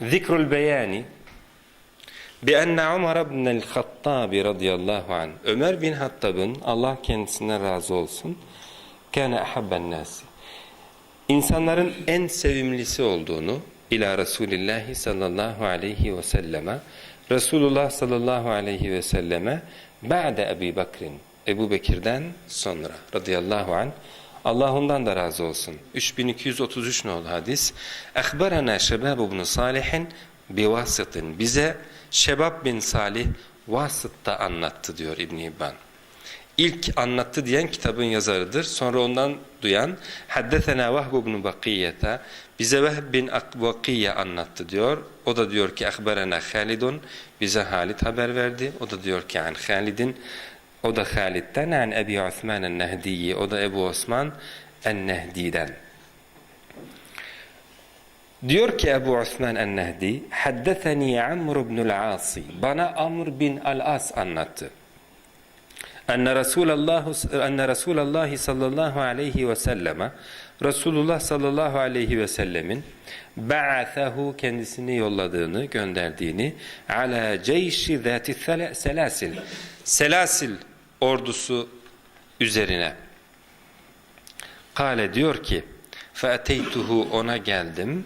Zikrul beyani bi enne Ömer ibn'el Hattabi radıyallahu anh Ömer bin Hattab'ın Allah kendisinden razı olsun kâne ahabben nâsi İnsanların en sevimlisi olduğunu ila Resulillahi sallallahu aleyhi ve selleme Resulullah sallallahu aleyhi ve selleme ba'de Ebu Bekir'in Ebu Bekir'den sonra radıyallahu anh Allah ondan da razı olsun. 3233 nolu hadis. Ehberena Şebab ibn Salih'in bivasıtın. Bize Şebab bin Salih vasıtta anlattı diyor İbn İbban. İlk anlattı diyen kitabın yazarıdır. Sonra ondan duyan Haddesena Vahb ibn Bakiyete bize Vehb bin Bakiye anlattı diyor. O da diyor ki Ehberena Halidun bize Halid haber verdi. O da diyor ki an Halid'in o da Halid'den an Ebi Osman el-Nehdi'yi o da Ebu Osman el-Nehdi'den. Diyor ki Ebu Osman el-Nehdi Haddetheni Amr ibn al-Asi bana Amr bin al-As anlattı. Enne Resulallah enne Resulullah sallallahu aleyhi ve selleme Resulullah sallallahu aleyhi ve sellemin ba'athehu kendisini yolladığını, gönderdiğini ala ceyşi zati selasil selasil ordusu üzerine. Kale diyor ki fe'teytuhu ona geldim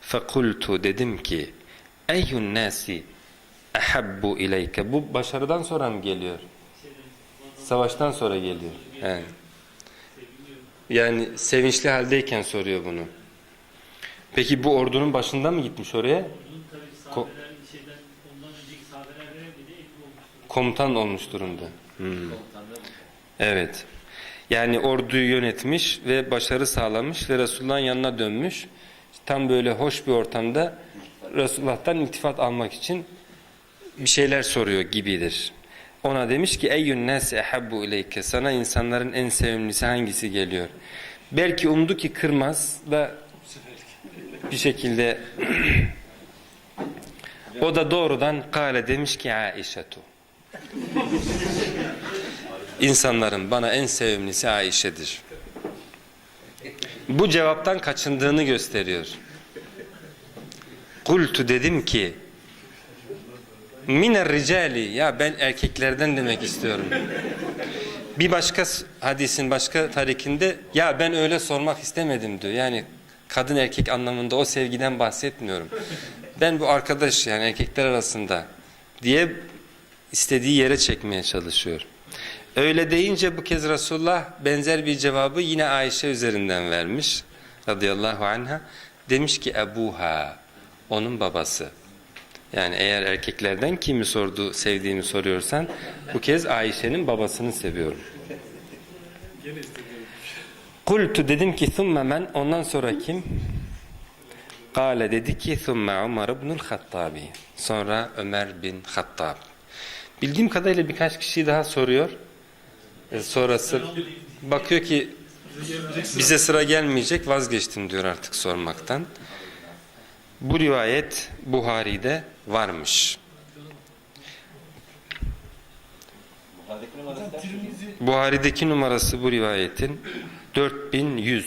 fekultu dedim ki eyyun nasi ehabbu ileyke bu başarıdan sonra mı geliyor? Savaştan sonra geliyor. Yani, yani sevinçli haldeyken soruyor bunu. Peki bu ordunun başında mı gitmiş oraya? Olmuştur. Komutan olmuş durumda. Hmm. Evet. Yani orduyu yönetmiş ve başarı sağlamış ve Resulullah'ın yanına dönmüş. Tam böyle hoş bir ortamda Resulullah'tan iltifat almak için bir şeyler soruyor gibidir. Ona demiş ki eyyün nâsi ehabbu ileyke sana insanların en sevimlisi hangisi geliyor? Belki umdu ki kırmaz da bir şekilde o da doğrudan kale demiş ki Aişetu. İnsanların bana en sevimlisi Aişe'dir. Bu cevaptan kaçındığını gösteriyor. Kultu dedim ki miner ricali ya ben erkeklerden demek istiyorum. Bir başka hadisin başka tarikinde ya ben öyle sormak istemedim diyor. Yani kadın erkek anlamında o sevgiden bahsetmiyorum. Ben bu arkadaş yani erkekler arasında diye istediği yere çekmeye çalışıyor. Öyle deyince bu kez Resulullah benzer bir cevabı yine Ayşe üzerinden vermiş radıyallahu anha. Demiş ki Ebuha onun babası. Yani eğer erkeklerden kimi sordu sevdiğimi soruyorsan bu kez Ayşe'nin babasını seviyorum. Kultu dedim ki thumme men ondan sonra kim? Kale dedi ki thumme Ömer ibnül Hattabi. Sonra Ömer bin Hattab. Bildiğim kadarıyla birkaç kişi daha soruyor. E, sonrası bakıyor ki bize sıra gelmeyecek vazgeçtim diyor artık sormaktan. Bu rivayet Buhari'de varmış. Buhari'deki numarası bu rivayetin 4100.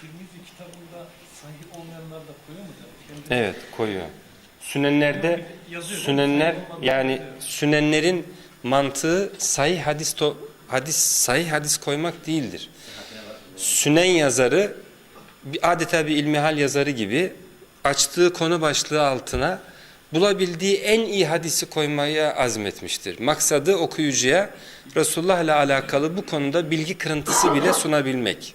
Tirmizi kitabında sahih olmayanlar da koyuyor mu? hocam? Kendi Evet koyuyor. Sünenlerde sünenler yani sünenlerin mantığı sahih hadis to, hadis sahih hadis koymak değildir. Sünen yazarı bir adeta bir ilmihal yazarı gibi açtığı konu başlığı altına bulabildiği en iyi hadisi koymaya azmetmiştir. Maksadı okuyucuya Resulullah ile alakalı bu konuda bilgi kırıntısı bile sunabilmek.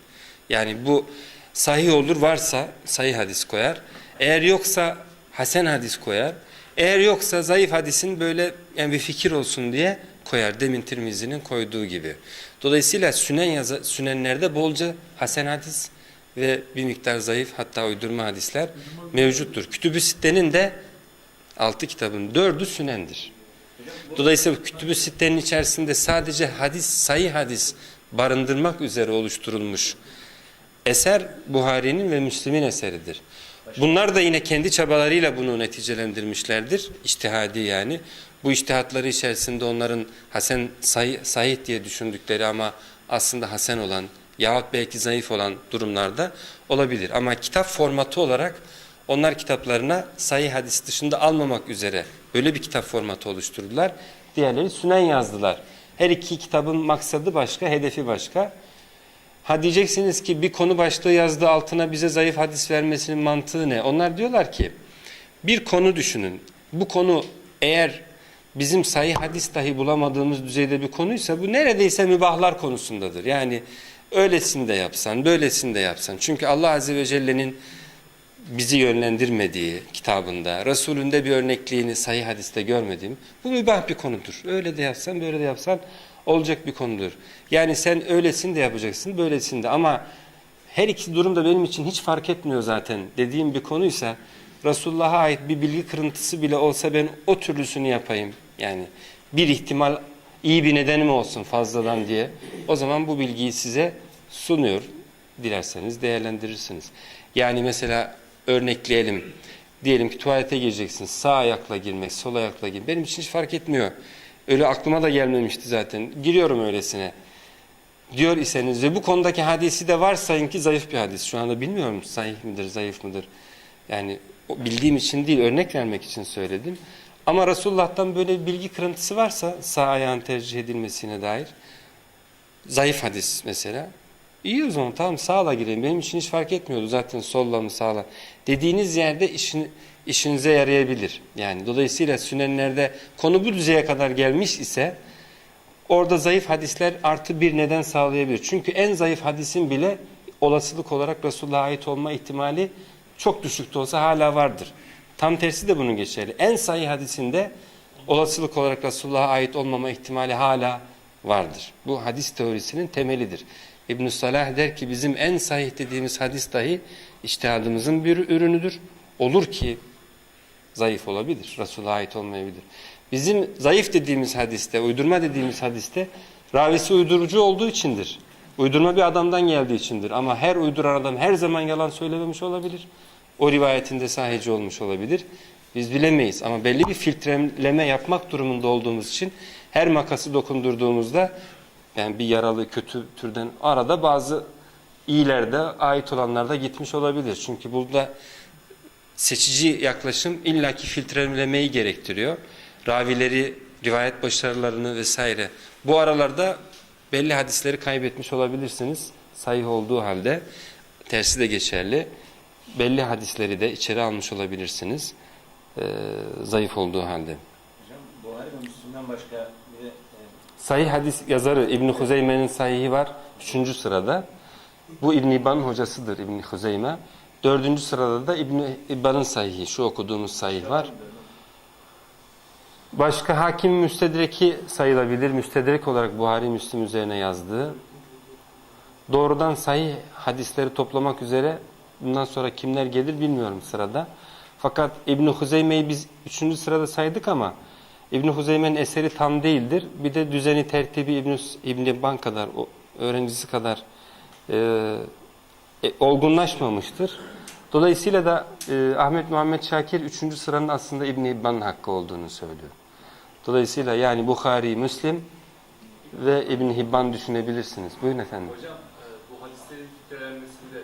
Yani bu sahih olur varsa sahih hadis koyar. Eğer yoksa hasen hadis koyar. Eğer yoksa zayıf hadisin böyle yani bir fikir olsun diye koyar. Demin Tirmizi'nin koyduğu gibi. Dolayısıyla sünen yazı, sünenlerde bolca hasen hadis ve bir miktar zayıf hatta uydurma hadisler mevcuttur. Kütüb-ü Sitte'nin de altı kitabın dördü sünendir. Dolayısıyla Kütüb-ü Sitte'nin içerisinde sadece hadis, sayı hadis barındırmak üzere oluşturulmuş eser Buhari'nin ve Müslim'in eseridir. Bunlar da yine kendi çabalarıyla bunu neticelendirmişlerdir. İçtihadi yani. Bu içtihatları içerisinde onların Hasan sahih, diye düşündükleri ama aslında Hasan olan yahut belki zayıf olan durumlarda olabilir. Ama kitap formatı olarak Onlar kitaplarına sahih hadis dışında almamak üzere böyle bir kitap formatı oluşturdular. Diğerleri sünen yazdılar. Her iki kitabın maksadı başka, hedefi başka. Ha diyeceksiniz ki bir konu başlığı yazdığı altına bize zayıf hadis vermesinin mantığı ne? Onlar diyorlar ki bir konu düşünün. Bu konu eğer bizim sahih hadis dahi bulamadığımız düzeyde bir konuysa bu neredeyse mübahlar konusundadır. Yani öylesini de yapsan, böylesini de yapsan. Çünkü Allah Azze ve Celle'nin bizi yönlendirmediği kitabında, Resulünde bir örnekliğini sahih hadiste görmediğim bu mübah bir konudur. Öyle de yapsan, böyle de yapsan olacak bir konudur. Yani sen öylesini de yapacaksın, böylesini de ama her iki durum da benim için hiç fark etmiyor zaten dediğim bir konuysa Resulullah'a ait bir bilgi kırıntısı bile olsa ben o türlüsünü yapayım. Yani bir ihtimal iyi bir nedenim olsun fazladan diye. O zaman bu bilgiyi size sunuyor. Dilerseniz değerlendirirsiniz. Yani mesela örnekleyelim. Diyelim ki tuvalete gireceksin. Sağ ayakla girmek, sol ayakla girmek. Benim için hiç fark etmiyor. Öyle aklıma da gelmemişti zaten. Giriyorum öylesine. Diyor iseniz ve bu konudaki hadisi de varsayın ki zayıf bir hadis. Şu anda bilmiyorum sahih midir, zayıf mıdır. Yani bildiğim için değil, örnek vermek için söyledim. Ama Resulullah'tan böyle bir bilgi kırıntısı varsa sağ ayağın tercih edilmesine dair zayıf hadis mesela. İyi o zaman tamam sağla gireyim. Benim için hiç fark etmiyordu zaten solla mı sağla. Dediğiniz yerde işin, işinize yarayabilir. Yani dolayısıyla sünenlerde konu bu düzeye kadar gelmiş ise orada zayıf hadisler artı bir neden sağlayabilir. Çünkü en zayıf hadisin bile olasılık olarak Resulullah'a ait olma ihtimali çok düşük de olsa hala vardır. Tam tersi de bunun geçerli. En sahih hadisinde olasılık olarak Resulullah'a ait olmama ihtimali hala vardır. Bu hadis teorisinin temelidir. İbn Salah der ki bizim en sahih dediğimiz hadis dahi iştihadımızın bir ürünüdür. Olur ki zayıf olabilir. Resulullah'a ait olmayabilir. Bizim zayıf dediğimiz hadiste, uydurma dediğimiz hadiste ravisi uydurucu olduğu içindir. Uydurma bir adamdan geldiği içindir. Ama her uyduran adam her zaman yalan söylememiş olabilir. O rivayetinde sahici olmuş olabilir. Biz bilemeyiz ama belli bir filtreleme yapmak durumunda olduğumuz için her makası dokundurduğumuzda yani bir yaralı kötü türden arada bazı iyilerde ait olanlar da gitmiş olabilir. Çünkü burada seçici yaklaşım illaki filtrelemeyi gerektiriyor. Ravileri, rivayet başarılarını vesaire. Bu aralarda belli hadisleri kaybetmiş olabilirsiniz. Sahih olduğu halde tersi de geçerli. Belli hadisleri de içeri almış olabilirsiniz. Ee, zayıf olduğu halde. Hocam Buhari ve Müslim'den başka e, Sahih hadis yazarı İbn Huzeyme'nin sahihi var. Üçüncü sırada. Bu İbn İbban'ın hocasıdır İbn Huzeyme. Dördüncü sırada da İbn İbban'ın sahihi. Şu okuduğumuz sahih var. Başka hakim müstedreki sayılabilir. Müstedrek olarak Buhari Müslim üzerine yazdığı. Doğrudan sahih hadisleri toplamak üzere bundan sonra kimler gelir bilmiyorum sırada. Fakat İbn Huzeyme'yi biz üçüncü sırada saydık ama İbn Huzeyme'nin eseri tam değildir. Bir de düzeni tertibi İbn İbn İbban kadar o öğrencisi kadar e, e, olgunlaşmamıştır. Dolayısıyla da e, Ahmet Muhammed Şakir üçüncü sıranın aslında İbn İbban'ın hakkı olduğunu söylüyor. Dolayısıyla yani Bukhari, Müslim ve İbn Hibban düşünebilirsiniz. Buyurun efendim. Hocam e, bu hadislerin filtrelenmesinde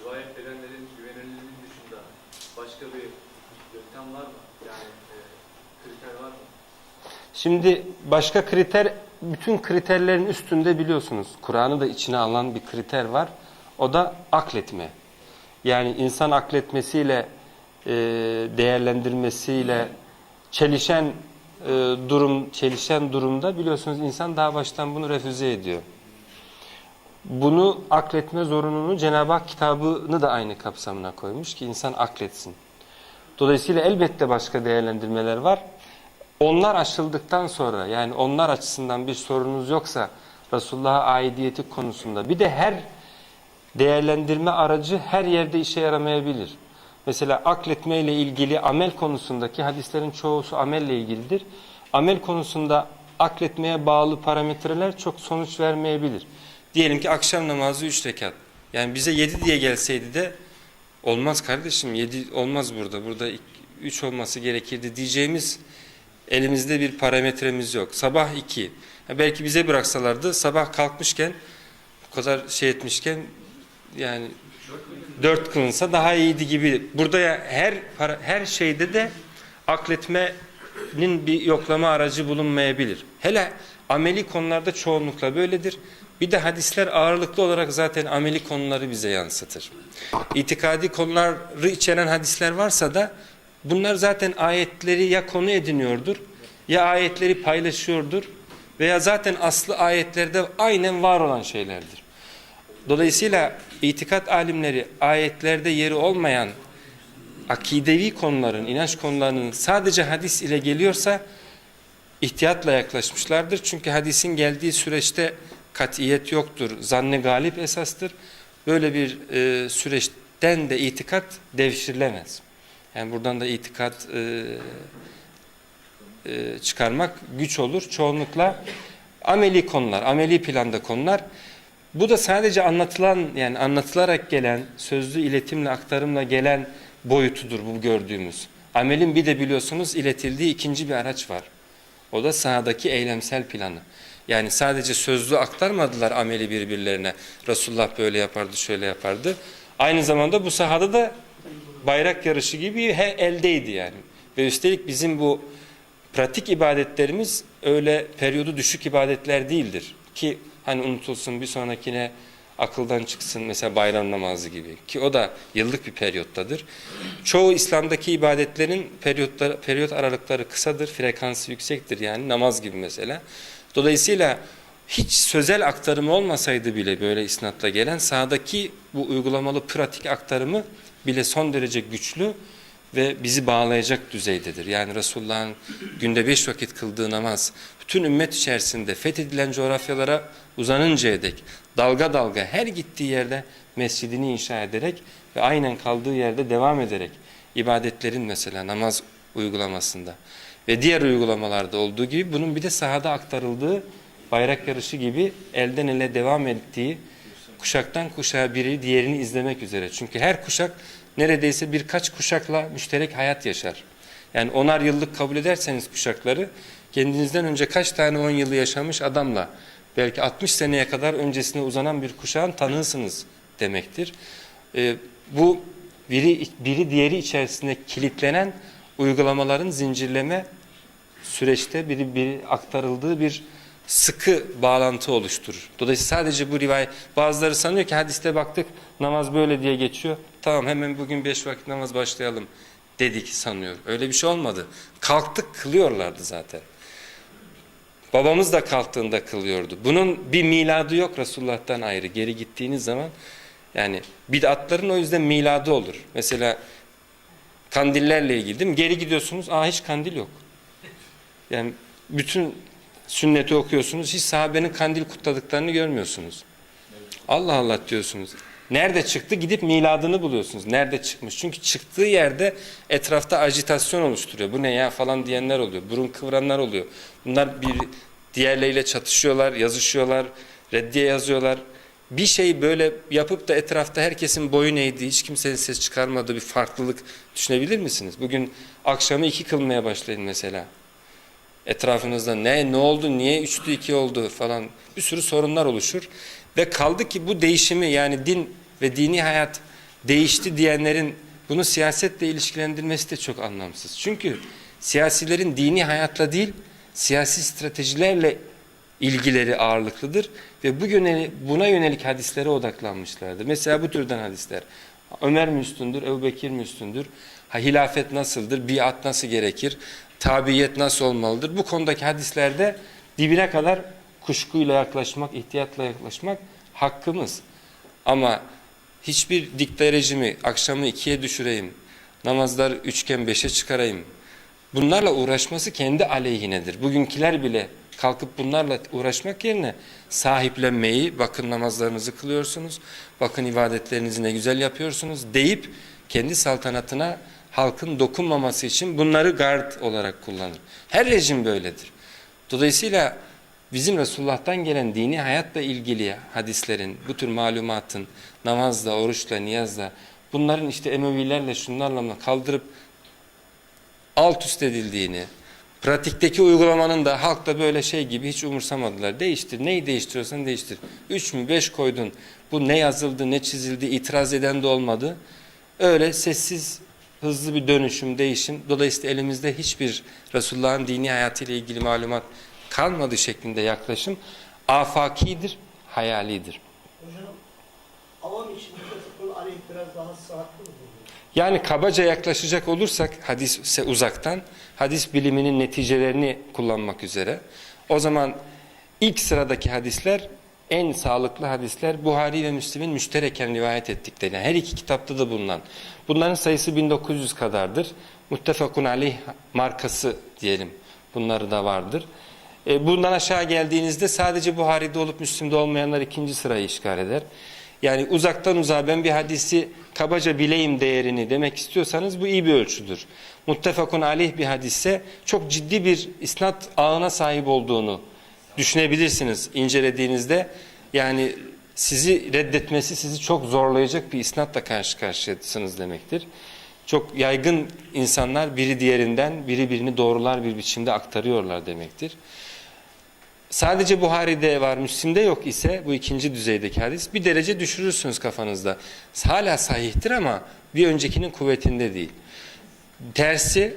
rivayet edenlerin güvenilirliğinin dışında başka bir yöntem var mı? Yani e, kriter var mı? Şimdi başka kriter, bütün kriterlerin üstünde biliyorsunuz. Kur'an'ı da içine alan bir kriter var. O da akletme. Yani insan akletmesiyle, e, değerlendirmesiyle çelişen e, durum, çelişen durumda biliyorsunuz insan daha baştan bunu refüze ediyor. Bunu akletme zorunluluğunu Cenab-ı Hak kitabını da aynı kapsamına koymuş ki insan akletsin. Dolayısıyla elbette başka değerlendirmeler var. Onlar aşıldıktan sonra yani onlar açısından bir sorunuz yoksa Resulullah'a aidiyeti konusunda bir de her değerlendirme aracı her yerde işe yaramayabilir. Mesela akletme ile ilgili amel konusundaki hadislerin çoğusu amelle ilgilidir. Amel konusunda akletmeye bağlı parametreler çok sonuç vermeyebilir. Diyelim ki akşam namazı 3 rekat. Yani bize 7 diye gelseydi de olmaz kardeşim 7 olmaz burada. Burada 3 olması gerekirdi diyeceğimiz elimizde bir parametremiz yok. Sabah 2. Belki bize bıraksalardı sabah kalkmışken bu kadar şey etmişken yani Dört kılınsa daha iyiydi gibi. Burada ya her para, her şeyde de akletmenin bir yoklama aracı bulunmayabilir. Hele ameli konularda çoğunlukla böyledir. Bir de hadisler ağırlıklı olarak zaten ameli konuları bize yansıtır. İtikadi konuları içeren hadisler varsa da bunlar zaten ayetleri ya konu ediniyordur ya ayetleri paylaşıyordur veya zaten aslı ayetlerde aynen var olan şeylerdir. Dolayısıyla itikat alimleri ayetlerde yeri olmayan akidevi konuların, inanç konularının sadece hadis ile geliyorsa ihtiyatla yaklaşmışlardır. Çünkü hadisin geldiği süreçte katiyet yoktur. Zanne galip esastır. Böyle bir e, süreçten de itikat devşirilemez. Yani buradan da itikat e, e, çıkarmak güç olur. Çoğunlukla ameli konular, ameli planda konular. Bu da sadece anlatılan yani anlatılarak gelen, sözlü iletimle, aktarımla gelen boyutudur bu gördüğümüz. Amelin bir de biliyorsunuz iletildiği ikinci bir araç var. O da sahadaki eylemsel planı. Yani sadece sözlü aktarmadılar ameli birbirlerine. Resulullah böyle yapardı, şöyle yapardı. Aynı zamanda bu sahada da bayrak yarışı gibi he, eldeydi yani. Ve üstelik bizim bu pratik ibadetlerimiz öyle periyodu düşük ibadetler değildir. Ki hani unutulsun bir sonrakine akıldan çıksın mesela bayram namazı gibi ki o da yıllık bir periyottadır. Çoğu İslam'daki ibadetlerin periyotları, periyot aralıkları kısadır, frekansı yüksektir yani namaz gibi mesela. Dolayısıyla hiç sözel aktarımı olmasaydı bile böyle isnatla gelen sahadaki bu uygulamalı pratik aktarımı bile son derece güçlü ve bizi bağlayacak düzeydedir. Yani Resulullah'ın günde beş vakit kıldığı namaz bütün ümmet içerisinde fethedilen coğrafyalara uzanıncaya dek dalga dalga her gittiği yerde mescidini inşa ederek ve aynen kaldığı yerde devam ederek ibadetlerin mesela namaz uygulamasında ve diğer uygulamalarda olduğu gibi bunun bir de sahada aktarıldığı bayrak yarışı gibi elden ele devam ettiği kuşaktan kuşağa biri diğerini izlemek üzere. Çünkü her kuşak neredeyse birkaç kuşakla müşterek hayat yaşar. Yani onar yıllık kabul ederseniz kuşakları kendinizden önce kaç tane on yılı yaşamış adamla belki 60 seneye kadar öncesine uzanan bir kuşağın tanığısınız demektir. Ee, bu biri, biri diğeri içerisinde kilitlenen uygulamaların zincirleme süreçte biri, biri aktarıldığı bir sıkı bağlantı oluşturur. Dolayısıyla sadece bu rivayet bazıları sanıyor ki hadiste baktık namaz böyle diye geçiyor. Tamam hemen bugün beş vakit namaz başlayalım dedik sanıyor. Öyle bir şey olmadı. Kalktık kılıyorlardı zaten. Babamız da kalktığında kılıyordu. Bunun bir miladı yok Resulullah'tan ayrı. Geri gittiğiniz zaman yani bid'atların o yüzden miladı olur. Mesela kandillerle ilgili değil mi? Geri gidiyorsunuz. Aa hiç kandil yok. Yani bütün sünneti okuyorsunuz. Hiç sahabenin kandil kutladıklarını görmüyorsunuz. Allah Allah diyorsunuz. Nerede çıktı? Gidip miladını buluyorsunuz. Nerede çıkmış? Çünkü çıktığı yerde etrafta ajitasyon oluşturuyor. Bu ne ya falan diyenler oluyor. Burun kıvranlar oluyor. Bunlar bir diğerleriyle çatışıyorlar, yazışıyorlar, reddiye yazıyorlar. Bir şey böyle yapıp da etrafta herkesin boyun eğdiği, hiç kimsenin ses çıkarmadığı bir farklılık düşünebilir misiniz? Bugün akşamı iki kılmaya başlayın mesela. Etrafınızda ne ne oldu, niye üçlü iki oldu falan bir sürü sorunlar oluşur. Ve kaldı ki bu değişimi yani din ve dini hayat değişti diyenlerin bunu siyasetle ilişkilendirmesi de çok anlamsız. Çünkü siyasilerin dini hayatla değil siyasi stratejilerle ilgileri ağırlıklıdır ve bu yöneli, buna yönelik hadislere odaklanmışlardır. Mesela bu türden hadisler. Ömer mi üstündür, Ebu Bekir mi üstündür? Ha, hilafet nasıldır, biat nasıl gerekir, tabiyet nasıl olmalıdır? Bu konudaki hadislerde dibine kadar kuşkuyla yaklaşmak, ihtiyatla yaklaşmak hakkımız. Ama hiçbir dikta rejimi akşamı ikiye düşüreyim, namazlar üçgen beşe çıkarayım. Bunlarla uğraşması kendi aleyhinedir. Bugünküler bile kalkıp bunlarla uğraşmak yerine sahiplenmeyi, bakın namazlarınızı kılıyorsunuz, bakın ibadetlerinizi ne güzel yapıyorsunuz deyip kendi saltanatına halkın dokunmaması için bunları gard olarak kullanır. Her rejim böyledir. Dolayısıyla bizim Resulullah'tan gelen dini hayatla ilgili hadislerin, bu tür malumatın namazla, oruçla, niyazla bunların işte Emevilerle şunlarla kaldırıp alt üst edildiğini, Pratikteki uygulamanın da halkta böyle şey gibi hiç umursamadılar. Değiştir. Neyi değiştiriyorsan değiştir. Üç mü beş koydun. Bu ne yazıldı ne çizildi itiraz eden de olmadı. Öyle sessiz hızlı bir dönüşüm değişim. Dolayısıyla elimizde hiçbir Resulullah'ın dini hayatıyla ilgili malumat kalmadı şeklinde yaklaşım afakidir, hayalidir. Hocam avam için aleyh biraz daha sıhhatli mi? Yani kabaca yaklaşacak olursak hadise uzaktan hadis biliminin neticelerini kullanmak üzere o zaman ilk sıradaki hadisler en sağlıklı hadisler Buhari ve Müslim'in müştereken rivayet ettikleri. Yani her iki kitapta da bulunan. Bunların sayısı 1900 kadardır. Muttefakun aleyh markası diyelim. Bunları da vardır. E, bundan aşağı geldiğinizde sadece Buhari'de olup Müslim'de olmayanlar ikinci sırayı işgal eder. Yani uzaktan uzağa ben bir hadisi kabaca bileyim değerini demek istiyorsanız bu iyi bir ölçüdür. Muttefakun aleyh bir hadisse çok ciddi bir isnat ağına sahip olduğunu düşünebilirsiniz incelediğinizde. Yani sizi reddetmesi sizi çok zorlayacak bir isnatla karşı karşıyasınız demektir. Çok yaygın insanlar biri diğerinden biri birini doğrular bir biçimde aktarıyorlar demektir. Sadece Buhari'de var, Müslim'de yok ise bu ikinci düzeydeki hadis bir derece düşürürsünüz kafanızda. Hala sahihtir ama bir öncekinin kuvvetinde değil. Tersi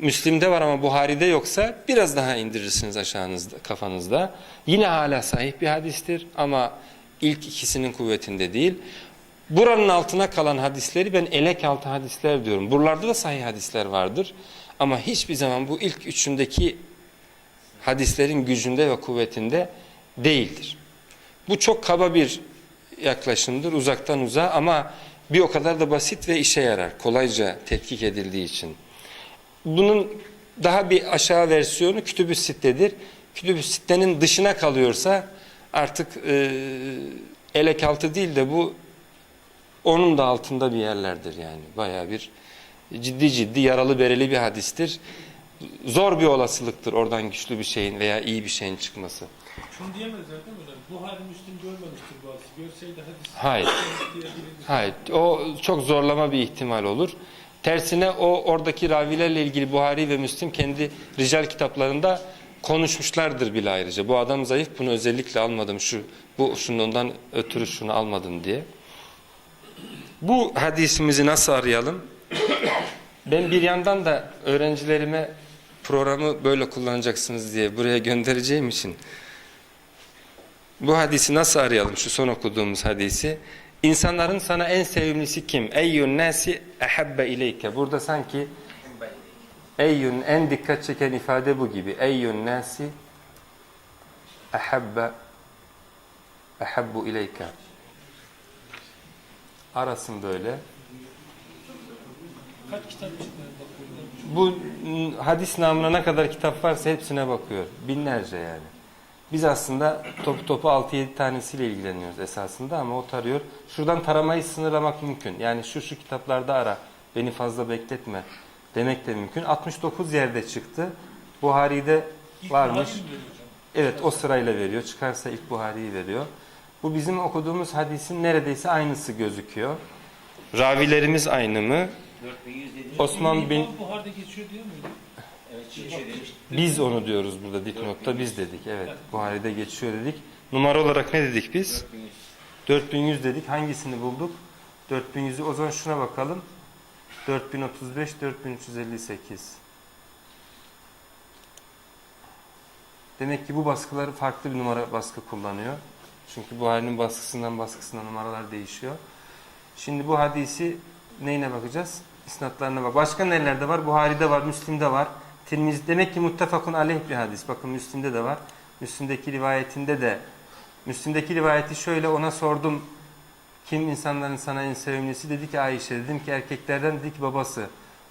Müslim'de var ama Buhari'de yoksa biraz daha indirirsiniz aşağınızda kafanızda. Yine hala sahih bir hadistir ama ilk ikisinin kuvvetinde değil. Buranın altına kalan hadisleri ben elek altı hadisler diyorum. Buralarda da sahih hadisler vardır. Ama hiçbir zaman bu ilk üçündeki hadislerin gücünde ve kuvvetinde değildir. Bu çok kaba bir yaklaşımdır uzaktan uzağa ama bir o kadar da basit ve işe yarar. Kolayca tetkik edildiği için. Bunun daha bir aşağı versiyonu Kütüb-ü Sitte'dir. Kütüb-ü Sitte'nin dışına kalıyorsa artık e, elek altı değil de bu onun da altında bir yerlerdir yani. Bayağı bir ciddi ciddi yaralı bereli bir hadistir. Zor bir olasılıktır oradan güçlü bir şeyin veya iyi bir şeyin çıkması. Şunu diyemezler değil mi hocam? Buhari Müslim görmemiştir bu hadisi. Görseydi hadis Hayır. Hayır. O çok zorlama bir ihtimal olur. Tersine o oradaki ravilerle ilgili Buhari ve Müslim kendi rical kitaplarında konuşmuşlardır bile ayrıca. Bu adam zayıf bunu özellikle almadım şu bu şundan ötürü şunu almadım diye. Bu hadisimizi nasıl arayalım? Ben bir yandan da öğrencilerime programı böyle kullanacaksınız diye buraya göndereceğim için bu hadisi nasıl arayalım şu son okuduğumuz hadisi? İnsanların sana en sevimlisi kim? Eyyun nasi ehabbe ileyke. Burada sanki eyyun en dikkat çeken ifade bu gibi. Eyyun nasi ehabbe ehabbu ileyke. Arasın böyle. Kaç kitap. Bu hadis namına ne kadar kitap varsa hepsine bakıyor. Binlerce yani. Biz aslında topu topu 6-7 tanesiyle ilgileniyoruz esasında ama o tarıyor. Şuradan taramayı sınırlamak mümkün. Yani şu şu kitaplarda ara, beni fazla bekletme demek de mümkün. 69 yerde çıktı. Buhari'de İlk varmış. Evet o sırayla veriyor. Çıkarsa ilk Buhari'yi veriyor. Bu bizim okuduğumuz hadisin neredeyse aynısı gözüküyor. Ravilerimiz aynı mı? 4107 Osman bin... İlk Buhari'de geçiyor diyor muydu? Biz onu diyoruz burada dipnotta biz dedik. Evet Buhari'de geçiyor dedik. Numara olarak ne dedik biz? 4100. 4100 dedik. Hangisini bulduk? 4100'ü o zaman şuna bakalım. 4035 4358. Demek ki bu baskıları farklı bir numara baskı kullanıyor. Çünkü Buhari'nin baskısından baskısına numaralar değişiyor. Şimdi bu hadisi neyine bakacağız? İsnatlarına bak. Başka nelerde var? Buhari'de var, Müslim'de var. Tirmizi demek ki muttefakun aleyh bir hadis. Bakın Müslim'de de var. Müslim'deki rivayetinde de Müslim'deki rivayeti şöyle ona sordum. Kim insanların sana en sevimlisi? Dedi ki Ayşe. Dedim ki erkeklerden dedi ki babası.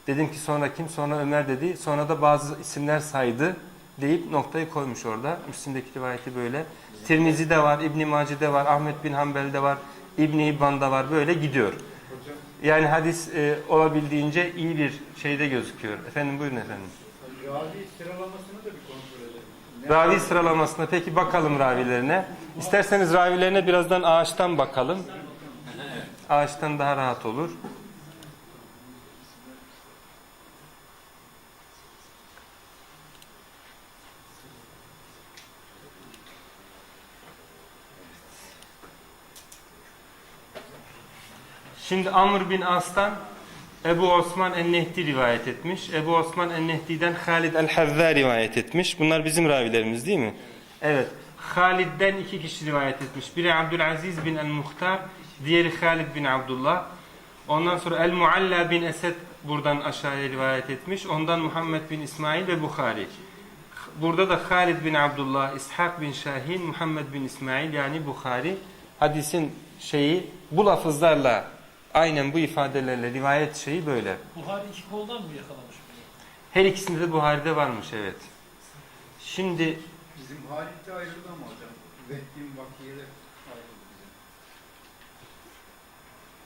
Dedim ki sonra kim? Sonra Ömer dedi. Sonra da bazı isimler saydı deyip noktayı koymuş orada. Müslim'deki rivayeti böyle. Tirmizi'de var, İbn Mace'de var, Ahmet bin Hanbel'de var, İbn İbban'da var. Böyle gidiyor. Yani hadis e, olabildiğince iyi bir şeyde gözüküyor. Efendim buyurun efendim. Ravi sıralamasını da bir kontrol edelim. Ne Ravi sıralamasına peki bakalım ravilerine. İsterseniz ravilerine birazdan ağaçtan bakalım. Ağaçtan daha rahat olur. Şimdi Amr bin As'tan Ebu Osman el-Nehdi rivayet etmiş. Ebu Osman el-Nehdi'den Halid el-Havva rivayet etmiş. Bunlar bizim ravilerimiz değil mi? Evet. Halid'den iki kişi rivayet etmiş. Biri Abdülaziz bin el-Muhtar, diğeri Halid bin Abdullah. Ondan sonra El-Mualla bin Esed buradan aşağıya rivayet etmiş. Ondan Muhammed bin İsmail ve Bukhari. Burada da Halid bin Abdullah, İshak bin Şahin, Muhammed bin İsmail yani Bukhari hadisin şeyi bu lafızlarla aynen bu ifadelerle rivayet şeyi böyle. Buhari iki koldan mı yakalamış? Her ikisinde de Buhari'de varmış evet. Şimdi Bizim Halit'te ayrıldı mı hocam? Vehbin Bakiye'de ayrıldı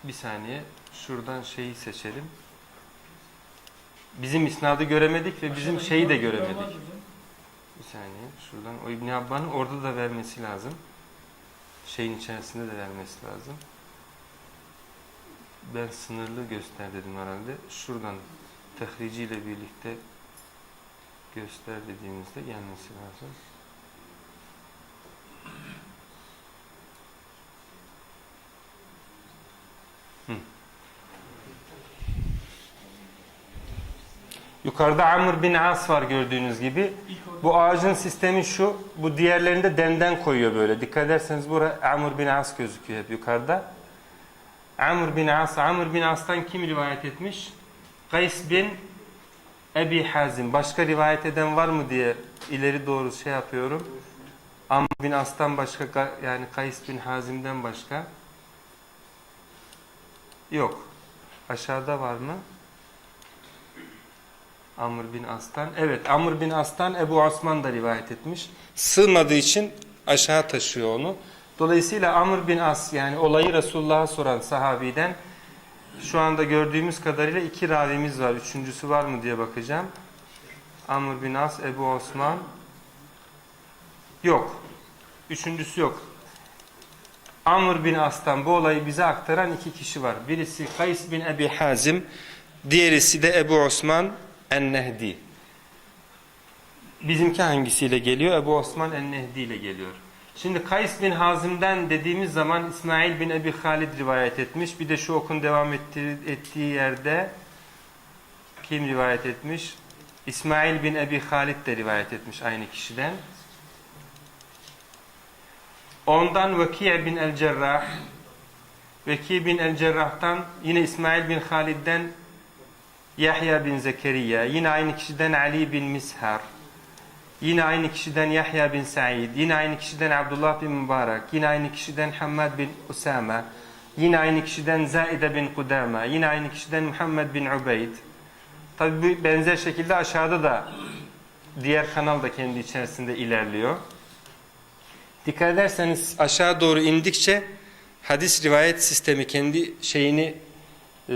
bize. bir saniye şuradan şeyi seçelim. Bizim isnadı göremedik ve bizim Aşağıda şeyi de İbn göremedik. var bizim. Bir saniye şuradan o İbn Abba'nın orada da vermesi lazım. Şeyin içerisinde de vermesi lazım. Ben sınırlı göster dedim herhalde. Şuradan tehriciyle birlikte göster dediğimizde gelmesi lazım. Yukarıda Amr bin As var gördüğünüz gibi. Bu ağacın sistemi şu. Bu diğerlerinde denden koyuyor böyle. Dikkat ederseniz burada Amr bin As gözüküyor hep yukarıda. Amr bin As. Amr bin As'tan kim rivayet etmiş? Kays bin Ebi Hazim. Başka rivayet eden var mı diye ileri doğru şey yapıyorum. Amr bin As'tan başka yani Kays bin Hazim'den başka yok. Aşağıda var mı? Amr bin As'tan. Evet Amr bin As'tan Ebu Osman da rivayet etmiş. Sığmadığı için aşağı taşıyor onu. Dolayısıyla Amr bin As yani olayı Resulullah'a soran sahabiden şu anda gördüğümüz kadarıyla iki ravimiz var. Üçüncüsü var mı diye bakacağım. Amr bin As, Ebu Osman. Yok. Üçüncüsü yok. Amr bin As'tan bu olayı bize aktaran iki kişi var. Birisi Kays bin Ebi Hazim, diğerisi de Ebu Osman en-Nehdi. Bizimki hangisiyle geliyor? Ebu Osman en-Nehdi ile geliyor. Şimdi Kays bin Hazim'den dediğimiz zaman İsmail bin Ebi Halid rivayet etmiş. Bir de şu okun devam ettiği, ettiği yerde kim rivayet etmiş? İsmail bin Ebi Halid de rivayet etmiş aynı kişiden. Ondan Veki' bin el-Cerrah Veki bin el-Cerrah'tan yine İsmail bin Halid'den Yahya bin Zekeriya, yine aynı kişiden Ali bin Mishar, yine aynı kişiden Yahya bin Said, yine aynı kişiden Abdullah bin Mübarek, yine aynı kişiden Hammad bin Usama, yine aynı kişiden Zaide bin Kudama, yine aynı kişiden Muhammed bin Ubeyd. Tabi benzer şekilde aşağıda da diğer kanal da kendi içerisinde ilerliyor. Dikkat ederseniz aşağı doğru indikçe hadis rivayet sistemi kendi şeyini e,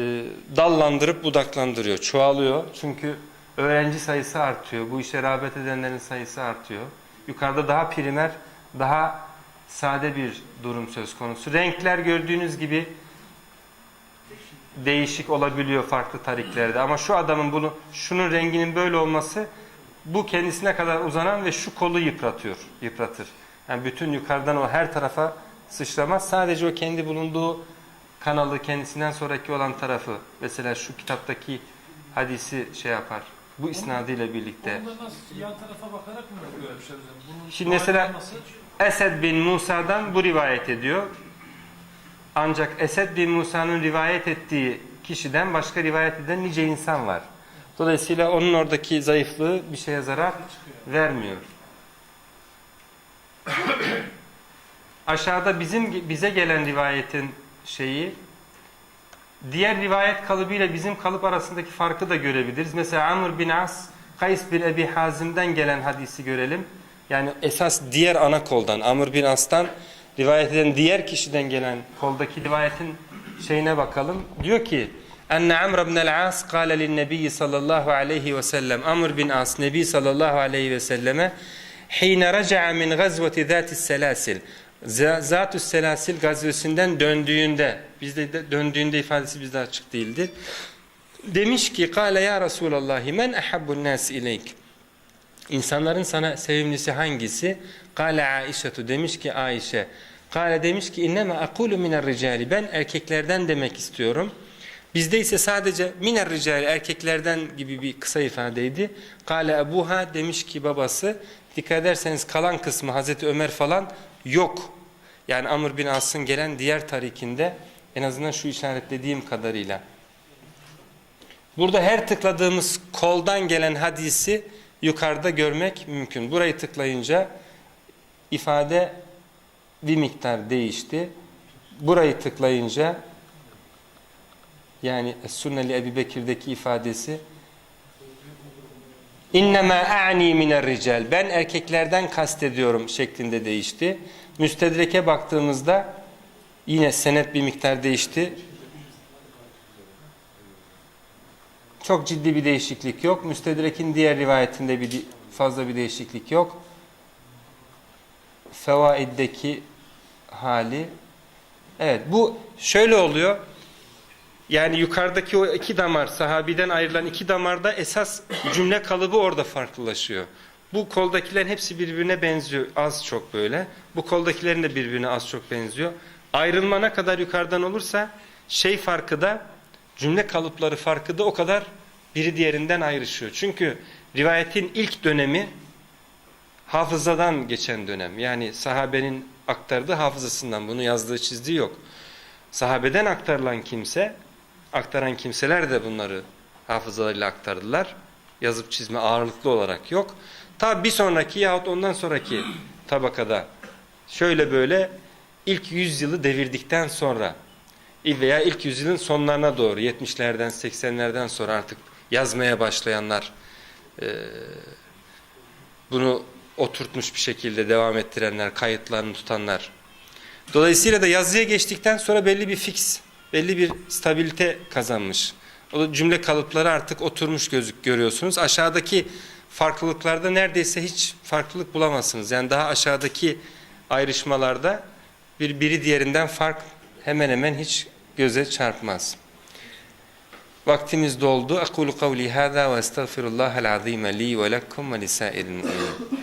dallandırıp budaklandırıyor, çoğalıyor. Çünkü öğrenci sayısı artıyor, bu işe rağbet edenlerin sayısı artıyor. Yukarıda daha primer, daha sade bir durum söz konusu. Renkler gördüğünüz gibi değişik olabiliyor farklı tariklerde. Ama şu adamın bunu, şunun renginin böyle olması bu kendisine kadar uzanan ve şu kolu yıpratıyor, yıpratır. Yani bütün yukarıdan o her tarafa sıçramaz. Sadece o kendi bulunduğu kanalı kendisinden sonraki olan tarafı mesela şu kitaptaki hadisi şey yapar. Bu isnadıyla birlikte. Nasıl yan tarafa bakarak mı görmüşler? Bunun Şimdi mesela-? Esed bin Musa'dan bu rivayet ediyor. Ancak Esed bin Musa'nın rivayet ettiği kişiden başka rivayet eden nice insan var. Dolayısıyla onun oradaki zayıflığı bir şeye zarar vermiyor. Aşağıda bizim bize gelen rivayetin şeyi diğer rivayet kalıbıyla bizim kalıp arasındaki farkı da görebiliriz. Mesela Amr bin As, Kays bin Ebi Hazim'den gelen hadisi görelim. Yani esas diğer ana koldan Amr bin As'tan rivayet eden diğer kişiden gelen koldaki rivayetin şeyine bakalım. Diyor ki Enne Amr bin el-As kâle lin-nebiyyi sallallahu aleyhi ve sellem Amr bin As Nebi sallallahu aleyhi ve selleme Hine raca'a min gazveti zâtis selasil Zatü Selasil gazvesinden döndüğünde bizde de döndüğünde ifadesi bizde açık değildi. Demiş ki kâle ya Resulallah men ahabbun nas ileyk İnsanların sana sevimlisi hangisi? Kale Aişetu demiş ki Ayşe Kale demiş ki inneme akulu miner ricali. Ben erkeklerden demek istiyorum. Bizde ise sadece miner ricali erkeklerden gibi bir kısa ifadeydi. Kale ebuha demiş ki babası dikkat ederseniz kalan kısmı Hazreti Ömer falan yok. Yani Amr bin As'ın gelen diğer tarikinde en azından şu işaretlediğim kadarıyla. Burada her tıkladığımız koldan gelen hadisi yukarıda görmek mümkün. Burayı tıklayınca ifade bir miktar değişti. Burayı tıklayınca yani Sünneli Ebi Bekir'deki ifadesi İnnemâ a'ni miner rical. Ben erkeklerden kastediyorum şeklinde değişti. Müstedreke baktığımızda yine senet bir miktar değişti. Çok ciddi bir değişiklik yok. Müstedrek'in diğer rivayetinde bir fazla bir değişiklik yok. Fevaid'deki hali Evet bu şöyle oluyor. Yani yukarıdaki o iki damar sahabiden ayrılan iki damarda esas cümle kalıbı orada farklılaşıyor. Bu koldakilerin hepsi birbirine benziyor az çok böyle. Bu koldakilerin de birbirine az çok benziyor. Ayrılma ne kadar yukarıdan olursa şey farkı da cümle kalıpları farkı da o kadar biri diğerinden ayrışıyor. Çünkü rivayetin ilk dönemi hafızadan geçen dönem. Yani sahabenin aktardığı hafızasından bunu yazdığı çizdiği yok. Sahabeden aktarılan kimse, aktaran kimseler de bunları hafızalarıyla aktardılar. Yazıp çizme ağırlıklı olarak yok. Ta bir sonraki yahut ondan sonraki tabakada şöyle böyle ilk yüzyılı devirdikten sonra veya ilk yüzyılın sonlarına doğru 70'lerden 80'lerden sonra artık yazmaya başlayanlar e, bunu oturtmuş bir şekilde devam ettirenler, kayıtlarını tutanlar. Dolayısıyla da yazıya geçtikten sonra belli bir fix, belli bir stabilite kazanmış. O cümle kalıpları artık oturmuş gözük görüyorsunuz. Aşağıdaki farklılıklarda neredeyse hiç farklılık bulamazsınız. Yani daha aşağıdaki ayrışmalarda bir biri diğerinden fark hemen hemen hiç göze çarpmaz. Vaktimiz doldu. Ekulu kavli hâzâ ve estağfirullahal azîme li ve lekkum ve mu'minin.